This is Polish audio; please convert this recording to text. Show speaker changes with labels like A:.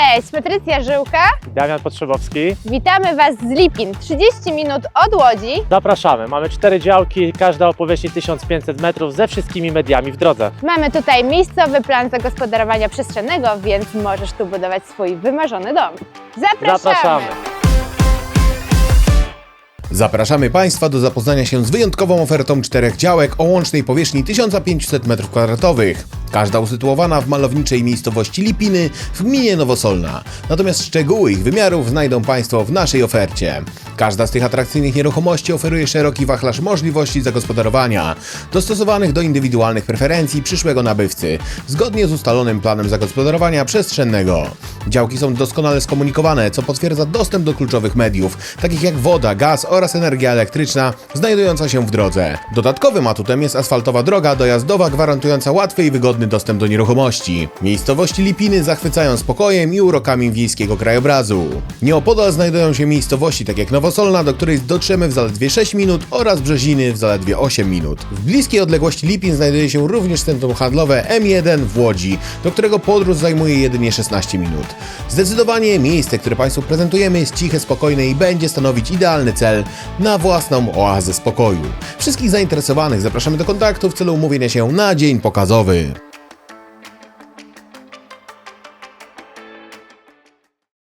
A: Cześć, Patrycja Żyłka.
B: Damian Potrzebowski.
A: Witamy Was z Lipin. 30 minut od Łodzi.
B: Zapraszamy. Mamy cztery działki, każda o powierzchni 1500 metrów ze wszystkimi mediami w drodze.
A: Mamy tutaj miejscowy plan zagospodarowania przestrzennego, więc możesz tu budować swój wymarzony dom. Zapraszamy!
B: Zapraszamy.
C: Zapraszamy Państwa do zapoznania się z wyjątkową ofertą czterech działek o łącznej powierzchni 1500 m2. Każda usytuowana w malowniczej miejscowości Lipiny w gminie Nowosolna. Natomiast szczegóły ich wymiarów znajdą Państwo w naszej ofercie. Każda z tych atrakcyjnych nieruchomości oferuje szeroki wachlarz możliwości zagospodarowania, dostosowanych do indywidualnych preferencji przyszłego nabywcy, zgodnie z ustalonym planem zagospodarowania przestrzennego. Działki są doskonale skomunikowane, co potwierdza dostęp do kluczowych mediów, takich jak woda, gaz oraz energia elektryczna, znajdująca się w drodze. Dodatkowym atutem jest asfaltowa droga dojazdowa gwarantująca łatwy i wygodny dostęp do nieruchomości. Miejscowości Lipiny zachwycają spokojem i urokami wiejskiego krajobrazu. Nieopodal znajdują się miejscowości takie jak Nowosolna, do której dotrzemy w zaledwie 6 minut oraz Brzeziny w zaledwie 8 minut. W bliskiej odległości Lipin znajduje się również centrum handlowe M1 w Łodzi, do którego podróż zajmuje jedynie 16 minut. Zdecydowanie miejsce, które Państwu prezentujemy jest ciche, spokojne i będzie stanowić idealny cel na własną oazę spokoju. Wszystkich zainteresowanych zapraszamy do kontaktu w celu umówienia się na dzień pokazowy.